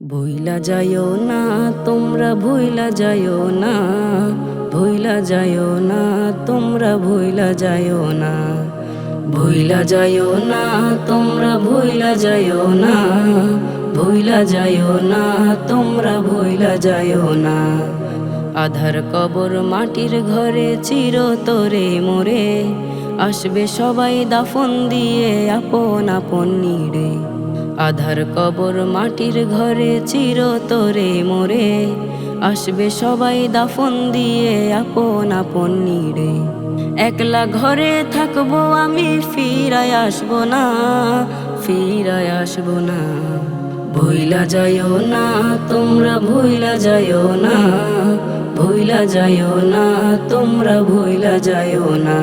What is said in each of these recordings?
ভুইলা যাইও না, তোমরা ভুইলা যাইও না, ভুইলা যাইও না, তোমরা ভুইলা যাইও না, ভুইলা যাইও না, তোমরা ভুইলা যাইও না, ভুইলা যাইও না, তোমরা ভুইলা যাইও না। আধার কবর মাটির ঘরে চির তোরে মোরে, আসবে সবাই দাফন দিয়ে আপন আপন নিড়ে। আধার কবর মাটির ঘরে চির তোরে মোরে। আসবে সবাই দাফন দিয়ে আপন আপন নিড়ে। একলা ঘরে থাকব আমি, ফিরায় আসব না, ফিরায় আসব না। ভুইলা যাইও না, তোমরা ভুইলা যাইও না, ভুইলা যাইও না, তোমরা ভুইলা যাইও না।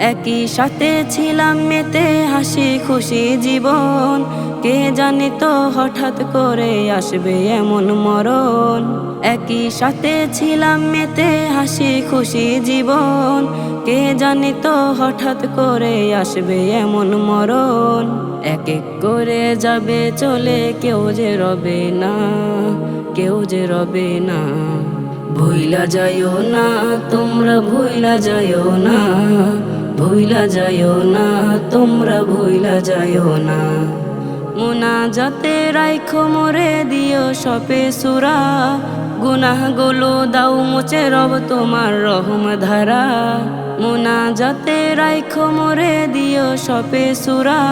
একই সাথে ছিলাম মেতে হাসি খুশি জীবন। কে জানি তো হঠাৎ করে আসবে এমন মরণ। একই সাথে ছিলাম মেতে হাসি খুশি জীবন। কে জানি তো হঠাৎ করে আসবে এমন মরণ। এক এক করে যাবে চলে কেউ যে রবে না, কেউ যে রবে না। ভুইলা যাইও না, তোমরা ভুইলা যাইও না। ভুইলা যাইও না, তোমরা ভুইলা যাইও না। মুনা যাতে রাইখো মোরে দিও সপে সুরা। গুনাহগুলো দাও মুচে রব তোমার রহম ধারা। মুনা যাতে রাইখো মোরে দিও সপে সুরা।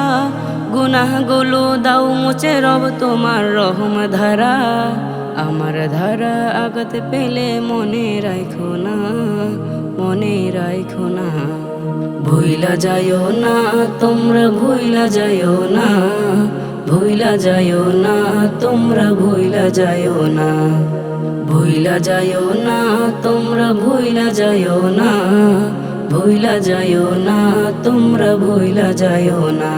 গুনাহগুলো দাও মুচে রব তোমার রহম ধারা। আমার ধারা আগত পেলে মনে রাইখো না, মনে রাইখো না। ভুইলা যায় না, তোমরা ভুইলা যায় না, ভুইলা যায় না, তোমরা ভুইলা যায় না, ভুইলা যায় না, তোমরা ভুইলা যায় না, ভুইলা যায় না, তোমরা ভুইলা যায় না।